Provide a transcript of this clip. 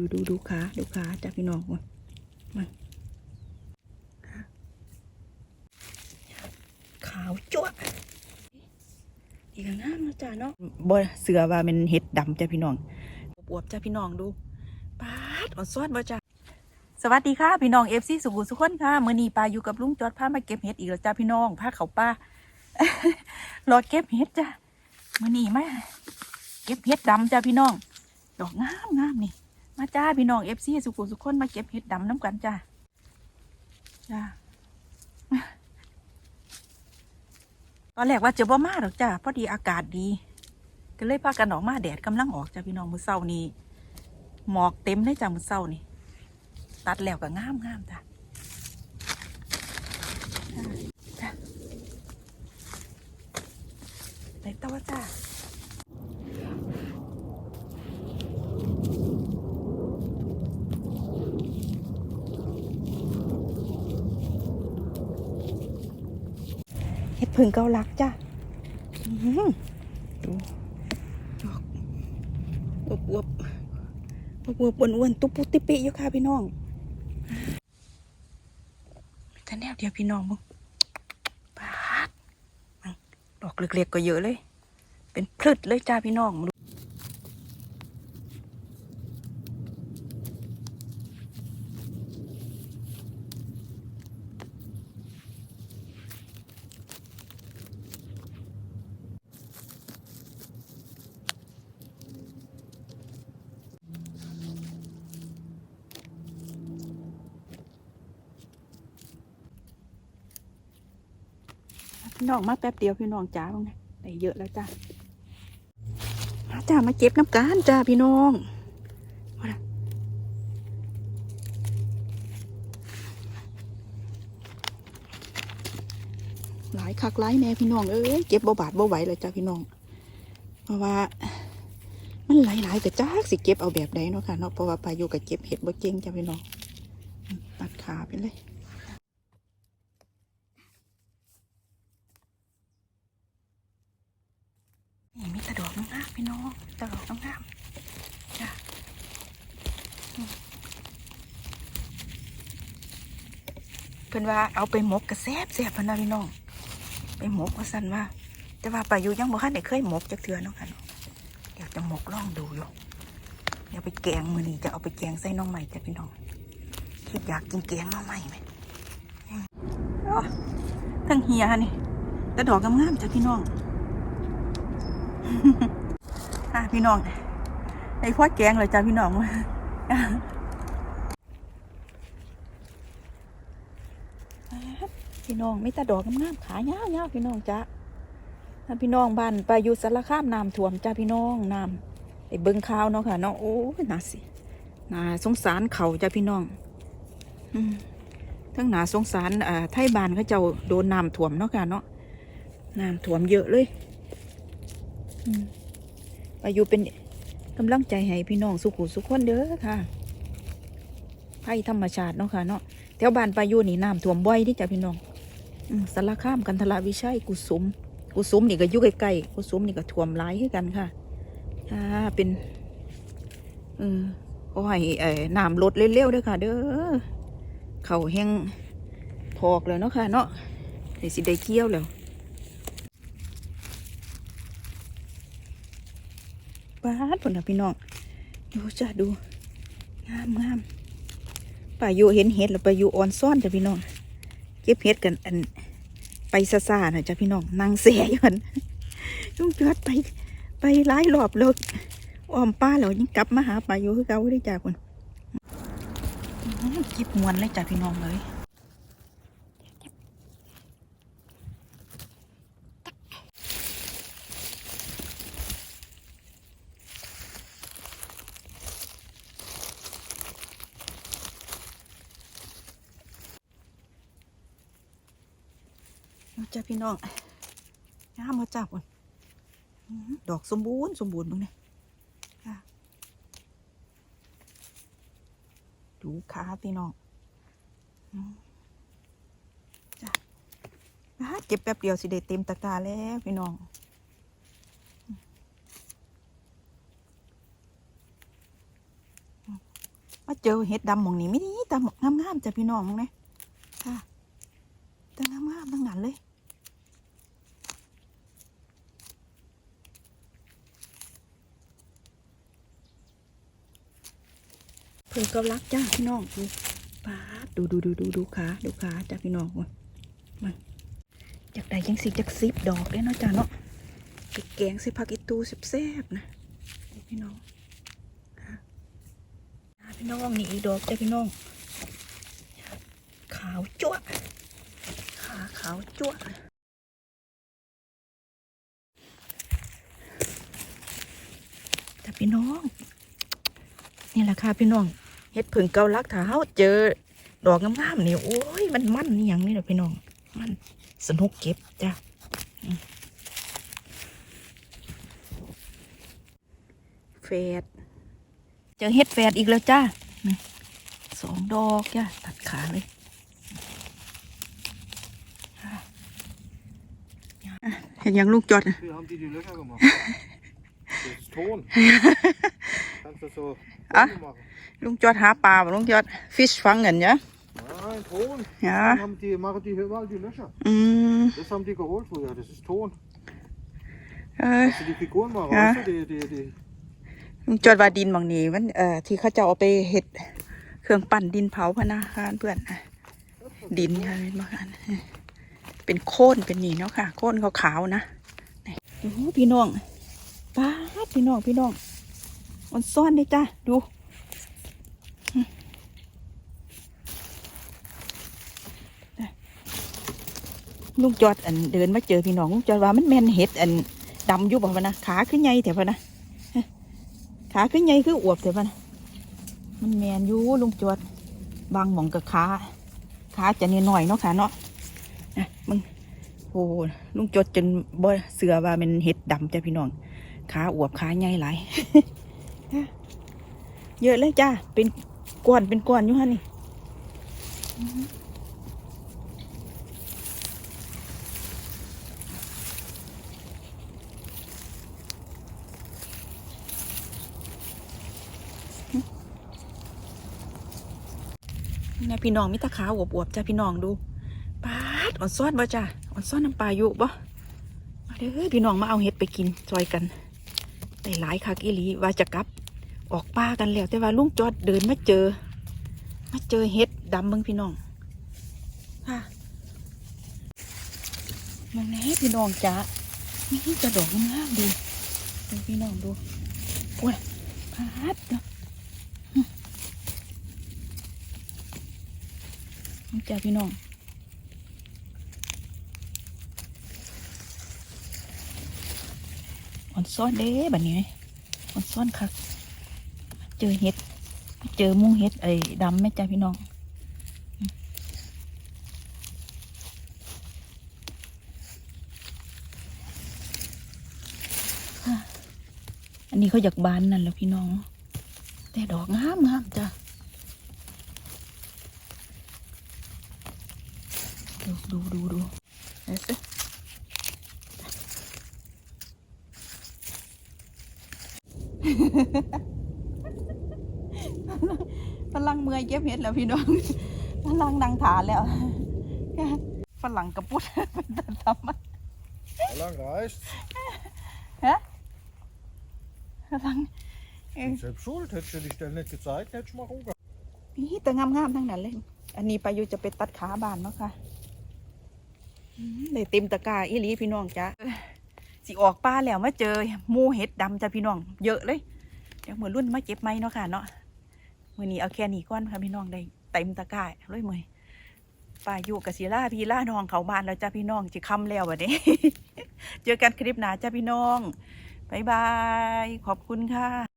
ดูดูดูขาดูขาจ้าพี่น้องมามาขาวจั่วะดีกันงามนะจ้าเนาะบ่เสือว่าเป็นเห็ดดำจ้าพี่น้องอวบจ้าพี่น้องดูปาดอ่อนซ้อนบ่จ้าสวัสดีค่ะพี่น้องเอฟซีสุขุมสุขคนค่ะมื้อนี้ปลาอยู่กับลุงจอดพามาเก็บเห็ดอีกแล้วจ้าพี่น้องพาเขาป้ารอเก็บเห็ดจ้ามื้อนี้มาเก็บเห็ดดำจ้าพี่น้อง ดอกงามงามนี่ มาจ้าพี่น้องเอฟซีสุขุสุขคนมาเก็บเห็ดดำน้ำกันจ้าจ้าตอนแรกว่าจะบ่มาหรอกจ้าพอดีอากาศดี ก็เลยพากันออกมาแดดกำลังออกจ้าพี่น้องมือเช้านี้หมอกเต็มเลยจ้ามือเช้านี่ตัดแล้วก็งามงามจ้าจ้าไปต่อจ้า พึ่งเกาลักจ้ะอื้อหือดูดอกอวบอวบอวบอวบอ้วนๆตุ๊บปุ๊ติปิอยู่ค่ะพี่น้องแต่แนวเดียวพี่น้องมึงปาดดอกเล็กๆก็เยอะเลย เป็นพลึดเลยจ้าพี่น้อง พี่น้องมาแป๊บเดียวพี่น้องจ้าบ้างนะได้เยอะแล้วจ้ามาจ้ามาเก็บน้ำกันจ้าพี่น้องหลายคักหลายแน่พี่น้องเอ้ยเก็บบ่บาดบ่ไหวเลยจ้าพี่น้อง เพราะว่า มันหลายๆแต่จ้าสิเก็บเอาแบบใดเนาะค่ะเนาะเพราะว่าปลาอยู่กับเก็บเห็ดบ่เก่งจ้าพี่น้อง ตัดขาไปเลย นี่มีแตะดอก งามพี่น้องแตะดอกงามจ้ะเพิ่นว่าเอาไปหมกกระแซบแซบพนะพี่น้อง ไปหมกว่าสั่นว่า แต่ว่าปลาอยู่ยังบ่ทันได้เคยหมกจักเทื่อเนาะค่ะเนเดี๋ยวจะหมกลองดูอยู่เดี๋ยวไปแกงมื้อนี้จะเอาไปแกงใส่น้องใหม่จ้ะพี่น้อง คิดอยากกินแกงน้องใหม่ไหมทั้งเฮียนี่แตะดอกงามๆจ้ะพี่น้อง อะพี่น้องไอ้พ่อแกงเลยจ้าพี่น้องพี่น้องไม่ตาดอกงามๆขายาวๆพี่น้องจ้าพี่น้องบ้านไปอยู่สารคามน้ำท่วมจ้าพี่น้องน้ำไอ้เบิ้งข้าวเนาะค่ะเนาะโอ้ยน่าสิน่าสงสารเขาจ้าพี่น้องทั้งหนาสงสารอ่าไทยบ้านเขาเจ้าโดนน้ำท่วมเนาะค่ะเนาะน้ำท่วมเยอะเลย อืม ปายุเป็นกำลังใจให้พี่น้องสุขุสุขคนเด้อค่ะภัยธรรมชาติเนาะค่ะเนาะแถวบ้านปายุนี่น้ำท่วมบ่อยที่จ้ะพี่น้องสารคามกันทละวิชัยกุสุม กุสุมนี่ก็อยู่ใกล้ๆกุสุมนี่ก็ท่วมหลายคือกันค่ะอ่าเป็นเออขอให้เอ่อน้ำลดเร็วๆด้อค่ะ เด้อเขาแห้งพอกแล้วเนาะค่ะ เนาะสิได้เกี่ยวแล้ว ปาดผลนะพี่น้อง ดูจ้ะดู งามงามป่าอยู่เห็นเห็ดแล้วป่าอยู่อ่อนซ่อนจ้ะพี่น้อง เก็บเห็ดกันอันไปซาซาๆนะจ้ะพี่น้องนางเสียอยู่กันลุงเกิดไปไปหลายรอบเลยอ้อมป้าแล้วยังกลับมาหาป่าอยู่คือเก่าได้จ้ะคนจิบมวนเลยจ้ะพี่น้องเลย จ้ะพี่น้องงามมาจ้ะคนอื้อหือดอกสมบูรณ์สมบูรณ์มึงเนี่ยดูขาพี่น้องจ้ะอ่าเก็บแป๊บเดียวสิได้เต็มตะกร้าแล้วพี่น้องมาเจอเห็ดดำหมองนี้ไม่ดีแต่งามๆจ้ะพี่น้องมึงเนี่ยค่ะแต่งามๆทั้งนั้นเลย เพิ่งก็รักจ้าพี่น้องดูป้าดูดูดูดูดูขาดูขาจ้าพี่น้องมาจากใดยังสิจากซิบดอกเลยเนาะจ้าเนาะไปแกงใส่ผักอีตูสิบแซ่บๆนะพี่น้องค่ะพี่น้องนี่อีดอกจ้าพี่น้อง ขาวจั่วขาขาวจั่วะแต่พี่น้องนี่แหละค่ะพี่น้อง เฮ็ดผึ่งเกาลักถ้าเฮาเจอ ดอกงามๆนี่โอ้ยมันมันนี่ยังนี่แหละพี่น้องมันสนุกเก็บจ้ะอืมเฟดเจอเฮ็ดแฟดอีกแล้วจ้านี่สองดอกจ้ะตัดขาเลยอะเห็นยังลูกจอด Wie haben die die Löcher gemacht? Das ist Ton. Kannst du so Ah. Ton machen? ลุงจอดหาปลาบ่ลุงจอดฟิชฟังเงินเนี่ย Nein, Ton. Ja. Dann haben die, machen die hier überall die Löcher. อืม Das haben die geholt früher. Das ist Ton. เอ้ย Hast du die Figuren mal Ja. weißt du? Die, die, die. ลุงจอดว่าดินบางนี้มันเอ่อที่เขาจะเอาไปเห็ดเครื่องปั่นดินเผาพะนาคารเพื่อนอะดินค่ะเป็นบางอันเป็นโค่นเป็นนี่เนาะค่ะ โค่นขาวๆนะนี่โอ้โหพี่น้องป้าดพี่น้องพี่น้องมันซ่อนได้จ้ะดู ลุงจอดอันเดินมาเจอพี่น้องลุงจอดว่ามันแม่นเห็ดอันดำอยู่บ่พะนะขาขึ้นใหญ่แต่พะนะขาขึ้นใหญ่คืออวบแต่มันมันแมนอยู่ลุงจวดบางหมองกับขาขาจะนิดหน่อยเนาะค่ะเนาะนะมึงโอ้ลุงจวดจนบ่เสือว่ามันเห็ดดำจ้ะพี่น้องขาอวบขาใหญ่หลายเยอะเลยจ้าเป็นก้อนเป็นก้อนอยู่ฮะนี่ เนี่ยพี่น้องมิตาขาวอวบๆจ้ะพี่น้องดูปาดอ่อนซ้อนบ่จ้ะอ่อนซ้อนน้ำปลาอยู่บ่มาเด้อพี่น้องมาเอาเห็ดไปกินจอยกันได้หลายคักอีหลีว่าจะกลับ ออกป่ากันแล้วแต่ว่าลุงจอดเดินมาเจอ มาเจอเห็ดดำเบิ่งพี่น้องค่ะมองแน่พี่น้องจ้ะนี่จะดอกงามดีดูพี่น้องดูโอ้ยพาดเนาะอืม นี่จ้ะพี่น้องอ่อนซ้อนเด้แบบนี้อ่อนซ้อนคักเจอเห็ด เจอหมูเห็ดไอ้ดำไหมจ้าพี่น้องอันนี้เขาอยากบานนั่นแล้วพี่น้อง แต่ดอกงามงามจ้ะ ดูดูดูดูเอาสิฝรั่งเมื่อยเก็บเห็ดแล้วพี่น้องฝรั่งนั่งถานแล้วฝรั่งกระปุดทำมา Wie lang reicht? ฝรั่ง Selbst schuld. Hättest du die Stelle nicht gezeigt, hätte ich mal rumgegangen. นี่แต่งามๆทั้งนั้นเลย อันนี้ไปอยู่จะไปตัดขาบานเนาะค่ะอืม ได้เต็มตะกร้าอีหลีพี่น้องจ้ะสิออกป้าแล้วมาเจอมูเห็ดดำจ้ะพี่น้อง เยอะเลยเดี๋ยวเหมือนรุ่นมาเก็บไหมเนาะค่ะเนาะมือนี้เอาแค่นี้ก่อนค่ะพี่น้องได้เต็มตะกร้าเลยมือป้าอยู่กับศิลาพี่ล่าน้องเขาบ้านแล้วจ้ะพี่น้องจะคำแล้ววันนี้ เจอกันคลิปหน้าจ้ะพี่น้องบายบาย ขอบคุณค่ะ